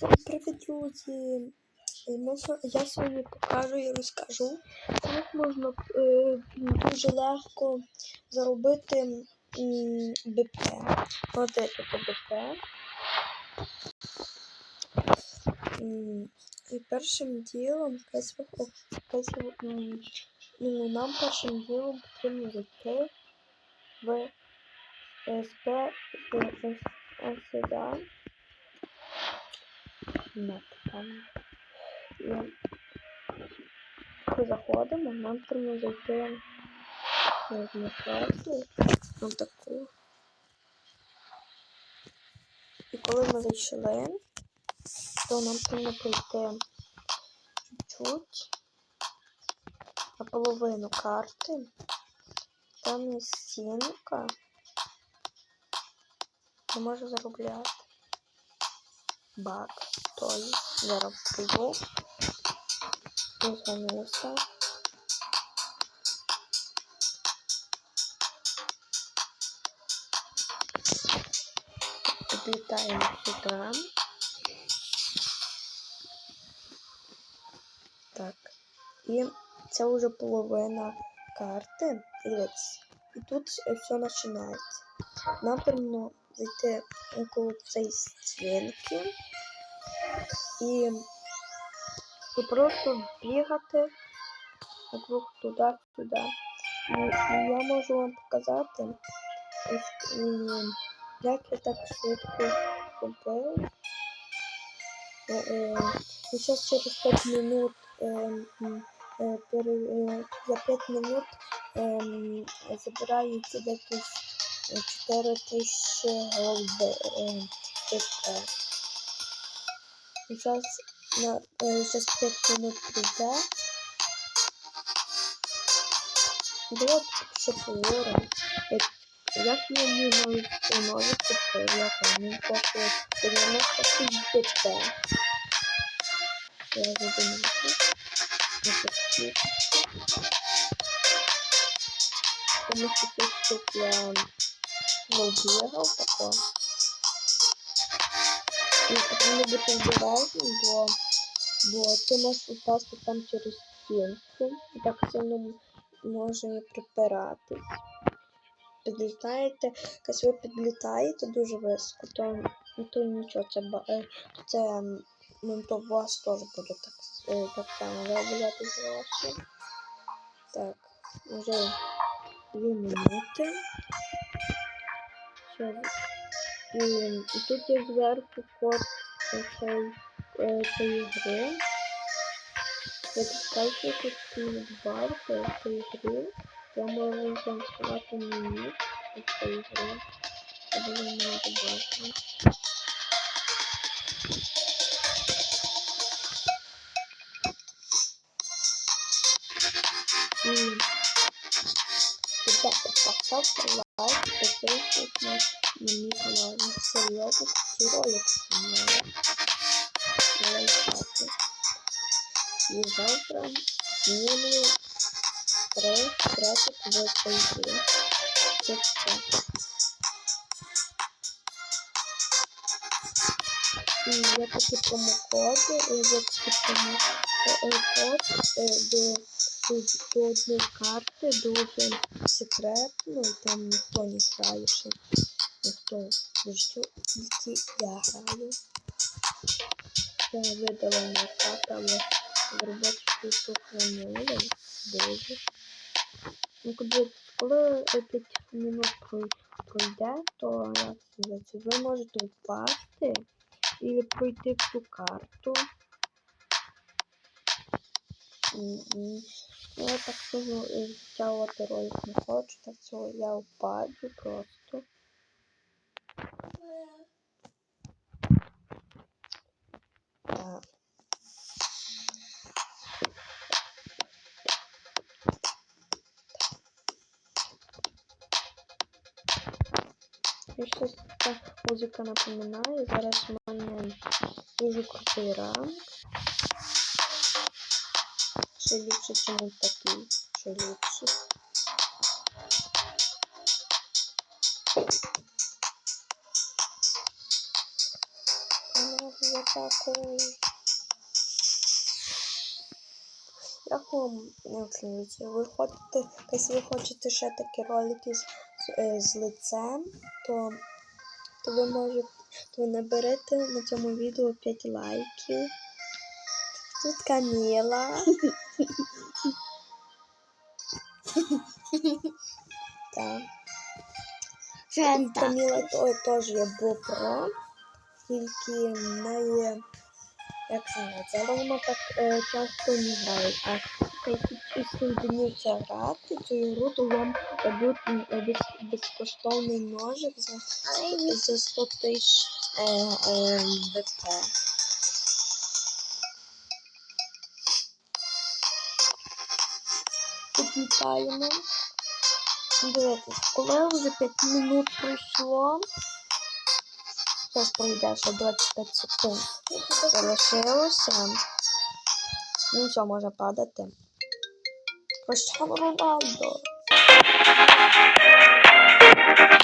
Привіт, друзі! Я сьогодні покажу і розкажу, як можна е, дуже легко заробити БП. От це БП. І першим ділом ну, нам першим ділом потрібно зайти в СП сюди. Нет, там. І заходимо, нам потрібно зайти в адміністрацію, на таку. І коли ми зайшли, то нам потрібно пройти чуть-чуть на половину карти. Там є стінка, де можна заробляти. Бак. Той зараз прийду. Звернуся. Підлітаємо сюди. Так. І це вже половина карти. І дивіться. І тут все починається. Нам потрібно зайти около цієї стінки і, і просто бігати вокруг туди-сюди. І, і я можу вам показати, м, як я так швидко купив. Е, е, і зараз через 5 минут е, за 5 минут забираю ці десь 4 тисячі голди. Зараз на е, зараз 5 минут. Давайте ще поговоримо. Як як мені нові нові купив, як він коштує 90 тисяч ДП. Я задумаю. Ось Тому що тут я вибігав тако. І потрібно бути обережним, бо, бо ти можеш упасти там через стінку і так сильно може припиратись. Підлітаєте, якось ви підлітаєте дуже високо, то, то нічого, це, е, це ну, то вас теж буде так, е, так само заробляти з вашим. Так, вже дві минути. Все. І, тут є зверху код е, цієї гри. Запускайте тут варти цієї гри. Я можу вам сказати мені цієї гри. Я буду добавити. І ребята, поставьте лайк, подписывайтесь на. Ну, серьезно, ці ролики снимаю. Лайкати. І завтра знімлю три третіх в грі. Це все. І є такі промокоди, і є такі промокод е, до, до, одної карти дуже секретно, і там ніхто не грає ще. Ніхто жду, тільки я граю. Це видалена карта, але в роботі сохранили. Дуже. Ну, коли, коли 5 минут прой- пройде, то як називається, ви можете впасти і пройти всю карту. Я так сильно е, втягувати ролик не хочу, так що я впаду просто. Музика напоминає. Зараз у мене дуже крутий ранг. Ще ліпше, ніж такий. Ще ліпше. Камера такой. Як вам оцінюється? Ви хочете, якщо ви хочете ще такі ролики з, е, з лицем, то, то ви можете, то наберете на цьому відео 5 лайків. Тут Каміла. Так. І Каміла теж є GoPro, тільки в неї, як це називається, вона так е, часто не грає. А якщо соединиться грати цю ігру, то вам дадуть е, без, безкоштовний ножик за, за 100 тисяч е, е, БП. Підлітаємо. Дивіться, коли вже 5 минут пройшло, зараз пройде ще 25 секунд. Залишилося. Ну все, може падати. Cristiano Рональдо.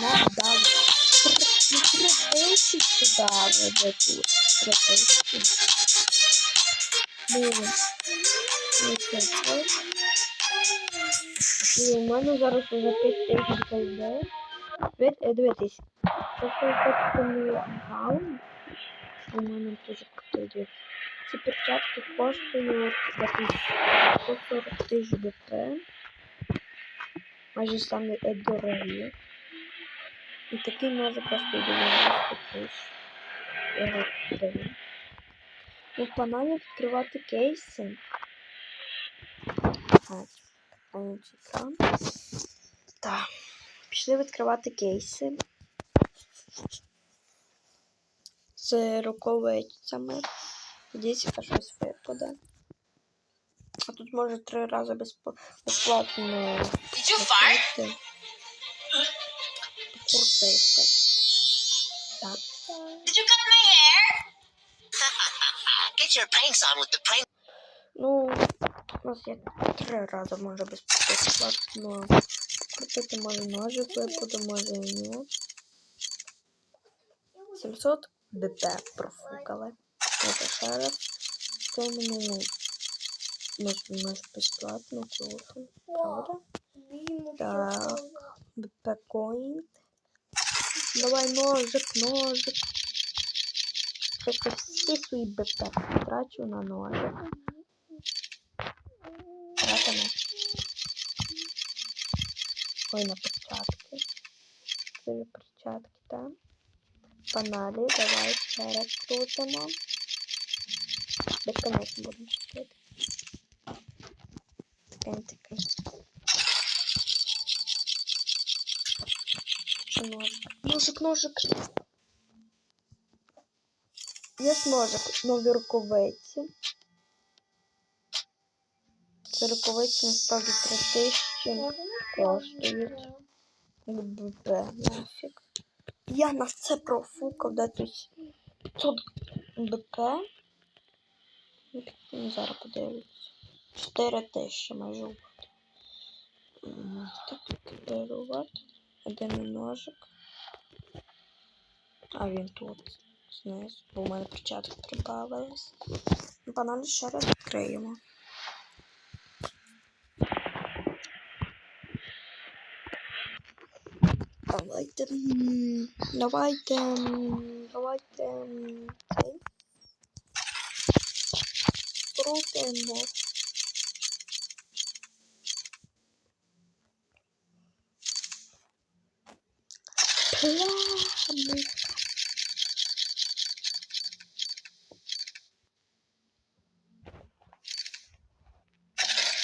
Нам дали. Три три тисячі дали де тут. Три тисячі. Ну, ну, це це. І у мене зараз уже 5 тисяч у мене теж купити. Ці перчатки коштують якісь 140 тисяч БП. Майже самі е, дорогі. І такий може коштує 90 тисяч. Його. Ну, банально відкривати кейси. Так. Пішли відкривати кейси. З рукавицями. Десь щось випаде. А тут може три рази безп- безплатно Did you fart? Покрутити. Так. Did you cut my hair? Get your pranks on with the prank. Ну, у нас є три рази може без- безплатно крутити може ножик випаде, може і ні. 700 БП профукали. Ще раз. Це може, може безплатно круто. Правда? Так. БП коін. Давай ножик, ножик. Просто всі свої БП трачу на ножик. Тратимо. Ой, на перчатки. Це перчатки, так. Паналі, давай ще раз крутимо. Безконечно будемо крутити. Такий такий. Ножик? Ножик. Є ножик нові рукавиці. Це рукавиці насправді 3 тисячі коштують. ББ нафіг. Я на це профукав, де тут 500 БП. Зараз подивлюсь. 4 тисячі майже. М, Так, копірувати. Один ножик. А він тут знизу, бо в мене початок прибавились. Банально ще раз відкриємо. Давайте. м, Давайте. м, Давайте. м, Цей. Крутимо. Плавно.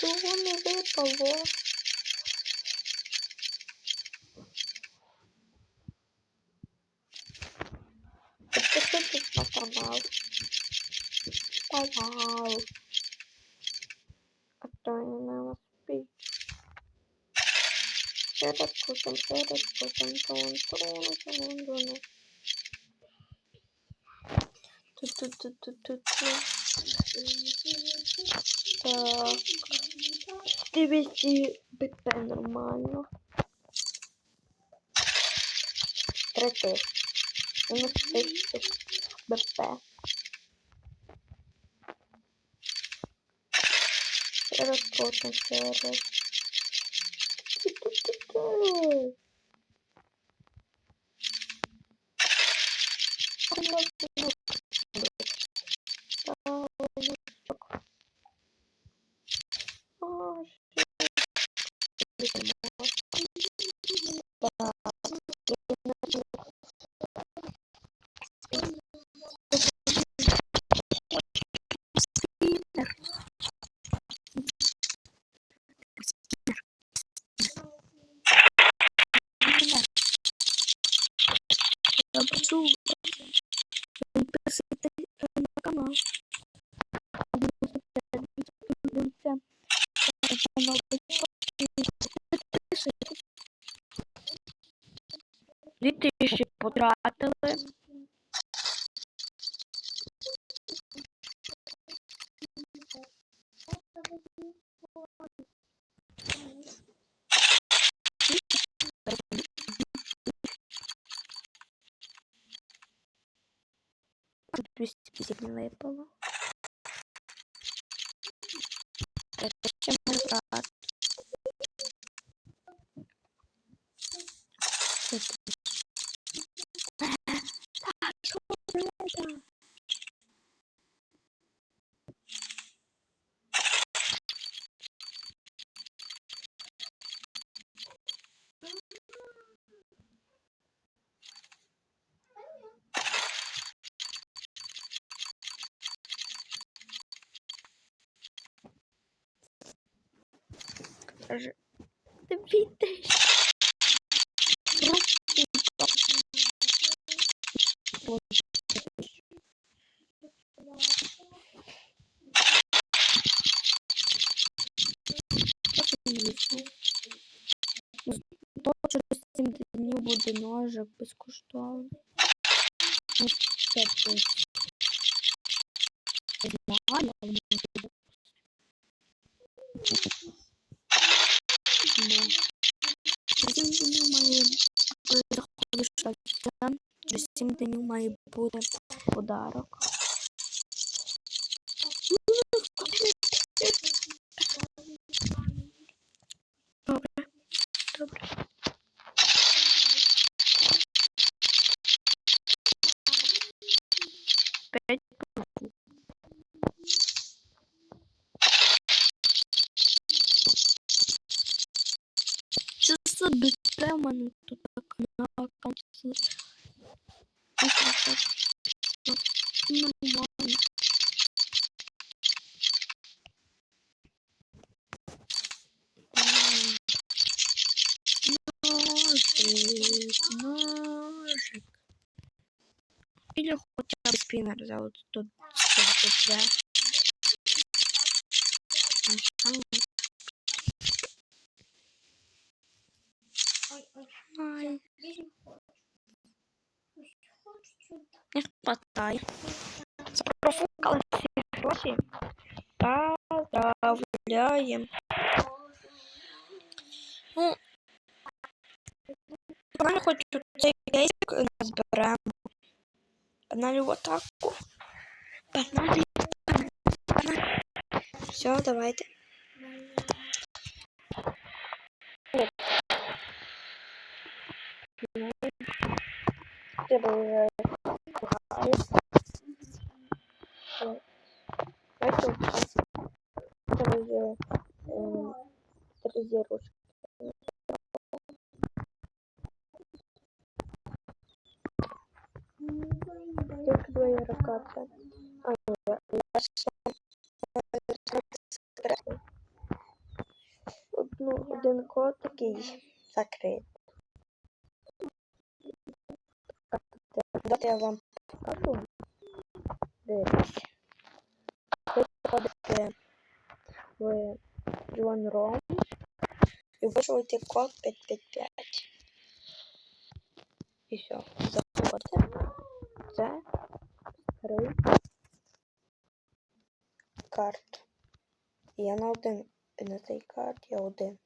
Чого не випало? Підписуйтесь на канал. Пожалуйста. А то я не успею. Перед кутом, перед кутом, тон, тон, тон, тон. Ту-ту-ту-ту-ту-ту. Так. Дивіться, БП нормально. Три тисячі. Мінус тисячі БП. Розпочнемо через. Дві тисячі потратили. 250 не випало. Так, ще можу брати. Що тут? Так, що треба? Ж- Дві тисячі. То через 7 днів буде ножик безкоштовний. Це знаю, але може буде. Да. Через 7 днів має шоп, через 7 днів має бути подарок. Добре, добре. П'ять. Що за дите мене тут на аккаунті? Ножик. Или хотя бы спиннер за вот тут что-то не хватай. Профукали всі гроші. Поздравляем. Ну, погано хоч цей кейсик назберемо. Погнали в атаку. Погнали. Погнали. Все, давайте. Треба вже Давайте вже ем, три зірочки. Тільки двоє рокати. А, я ще закрив. Одну, один код такий закрит. Давайте я вам покажу. Дивіться. Ви заходите в John Rom і вводите код 555. І все. Заходите. Це три карт. Я на один на цій карті я один.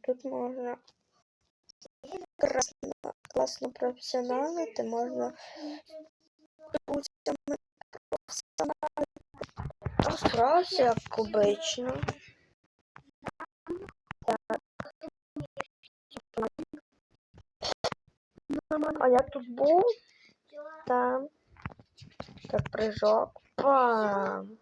Тут можна красно, класно професіоналити, можна з друзями професіоналити. Розкрасся, як обично. А я тут був? Там. Так, прыжок. Пам.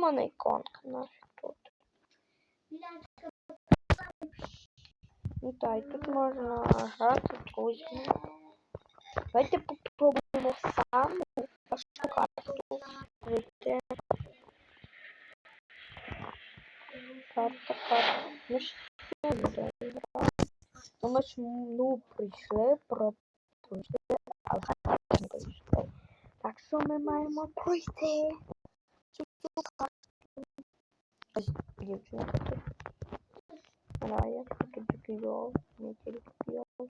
Мене іконка наша тут. Ну так, і тут можна грати друзями. Давайте попробуємо саму важку карту. Карта, карта. Ми ж будемо грати. Ну ну прийшли, про пройшли. Так що ми маємо пройти. цю цю карту. Ось дівчинка тут. Рая, тут піол, не тільки піол.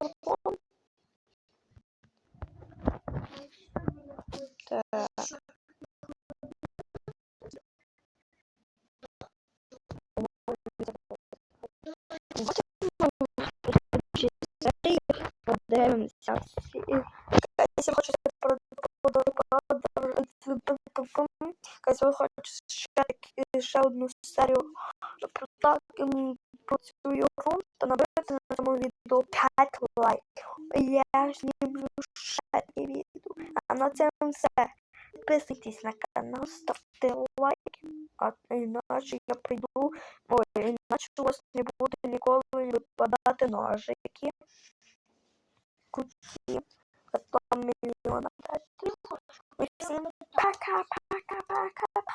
телефон. Так. Подивимося. Якщо хочу Якщо хочу ще, ще одну серію про так ем, про цю ігру, то наберете на цьому відео 5 лайків. Я знімлю ще таке відео. А на цьому все. Підписуйтесь на канал, ставте лайки, а іначе я прийду. Ой, іначе у вас не буде ніколи випадати ножики. Круті. А то мільйона parka parka parka parka.